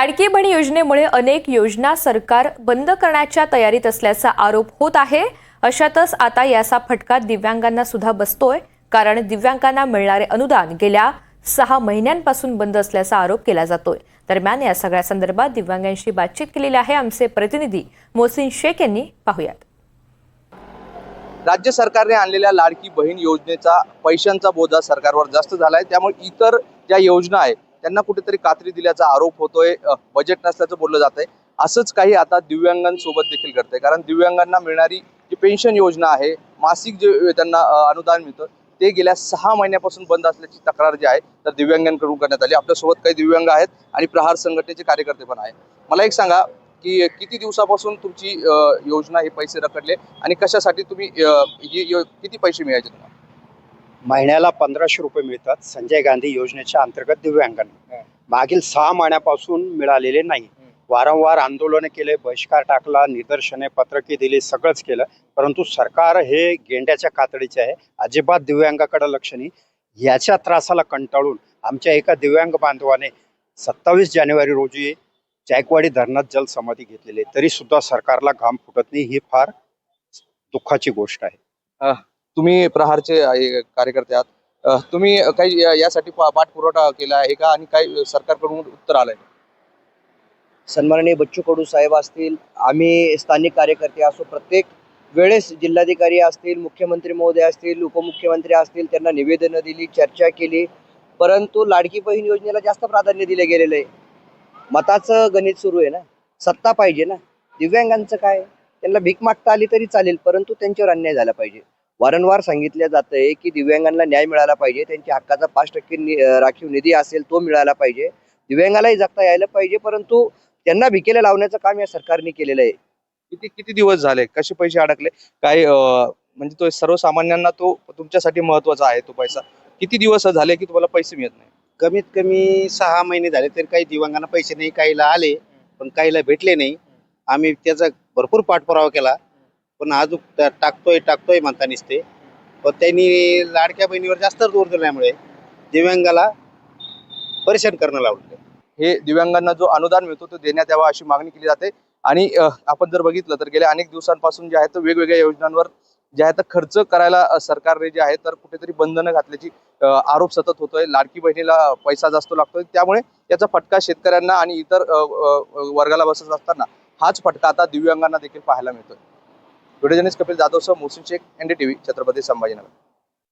लाडकी बहीण योजनेमुळे अनेक योजना सरकार बंद करण्याच्या तयारीत असल्याचा आरोप होत आहे. अशातच आता याचा फटका दिव्यांगांना सुद्धा बसतोय. कारण दिव्यांगांना मिळणारे अनुदान गेल्या सहा महिन्यांपासून बंद असल्याचा आरोप केला जातोय. दरम्यान या सगळ्या संदर्भात दिव्यांगांशी बातचीत केलेली आहे आमचे प्रतिनिधी मोहसिन शेख यांनी. पाहूयात. राज्य सरकारने आणलेल्या लाडकी बहीण योजनेचा पैशांचा बोजा सरकारवर जास्त झालाय. त्यामुळे इतर ज्या योजना आहेत त्यांना कुठेतरी कात्री दिल्याचा आरोप होतोय बजेट नसल्याचं बोललं जात आहे असंच काही आता दिव्यांगांसोबत देखील करते कारण दिव्यांगांना मिळणारी जी पेन्शन योजना आहे मासिक जे त्यांना अनुदान मिळतं ते गेल्या सहा महिन्यापासून बंद असल्याची तक्रार जी आहे तर दिव्यांगांकडून करण्यात आली. आपल्यासोबत काही दिव्यांग आहेत आणि प्रहार संघटनेचे कार्यकर्ते पण आहेत. मला एक सांगा की किती दिवसापासून तुमची योजना हे पैसे रखडले आणि कशासाठी तुम्ही यो- किती पैसे मिळायचे तुम्हाला? महिन्याला पंधराशे रुपये मिळतात संजय गांधी योजनेच्या अंतर्गत दिव्यांगांना. मागील सहा महिन्यापासून मिळालेले नाही. वारंवार आंदोलने केले बहिष्कार टाकला निदर्शने पत्रके दिली सगळंच केलं. परंतु सरकार हे गेंड्याच्या कातडीचे आहे. अजिबात दिव्यांगाकडे लक्ष नाही. याच्या त्रासाला कंटाळून आमच्या एका दिव्यांग बांधवाने सत्तावीस जानेवारी रोजी जायकवाडी धरणात जलसमाधी घेतलेली आहे. तरी सुद्धा सरकारला घाम फुटत नाही. ही फार दुःखाची गोष्ट आहे. तुम्ही प्रहारचे कार्यकर्ते आहात. तुम्ही काही यासाठी पाठपुरवठा केला आहे का? आणि काही सरकारकडून उत्तर आलंय सन्माननीय बच्चू कडू साहेब असतील आम्ही स्थानिक कार्यकर्ते असो प्रत्येक वेळेस जिल्हाधिकारी असतील मुख्यमंत्री महोदय असतील उपमुख्यमंत्री असतील त्यांना निवेदनं दिली चर्चा केली. परंतु लाडकी बहीण योजनेला जास्त प्राधान्य दिलं गेलेलं आहे. मताचं गणित सुरू आहे ना? सत्ता पाहिजे ना? दिव्यांगांचं काय? त्यांना भीक मागता आली तरी चालेल परंतु त्यांच्यावर अन्याय झाला पाहिजे. वारंवार सांगितलं जात आहे की दिव्यांगांना न्याय मिळाला पाहिजे त्यांच्या हक्काचा पाच टक्के राखीव निधी असेल तो मिळाला पाहिजे. दिव्यांगालाही जगता यायला पाहिजे परंतु त्यांना भिकेला लावण्याचं काम या सरकारने केलेलं आहे. किती किती दिवस झाले? कसे पैसे अडकले? काय म्हणजे तो सर्वसामान्यांना तो तुमच्यासाठी महत्त्वाचा आहे तो पैसा. किती दिवस झाले की तुम्हाला पैसे मिळत नाही? कमीत कमी सहा महिने झाले तरी काही दिव्यांगांना पैसे नाही काहीला आले पण काहीला भेटले नाही. आम्ही त्याचा भरपूर पाठपुरावा केला. पण अजून टाकतोय टाकतोय म्हणता दिसते पण त्यांनी लाडक्या बहिणीवर जास्त जोर दिल्यामुळे दिव्यांगाला परेशान करणं लावलं. हे दिव्यांगांना जो अनुदान मिळतो तो देण्यात यावा अशी मागणी केली जाते. आणि आपण जर बघितलं तर गेल्या अनेक दिवसांपासून जे आहे तर वेगवेगळ्या योजनांवर जे आहे तर खर्च करायला सरकारने जे आहे तर कुठेतरी बंधनं घातल्याची आरोप सतत होतोय. लाडकी बहिणीला पैसा जास्त लागतोय. त्यामुळे याचा फटका शेतकऱ्यांना आणि इतर वर्गाला बसत असताना हाच फटका आता दिव्यांगांना देखील पाहायला मिळतोय. व्हिडिओ जर्नलिस्ट कपिल जाधवसह मोहसिन शेख एनडीटीव्ही छत्रपती संभाजीनगर.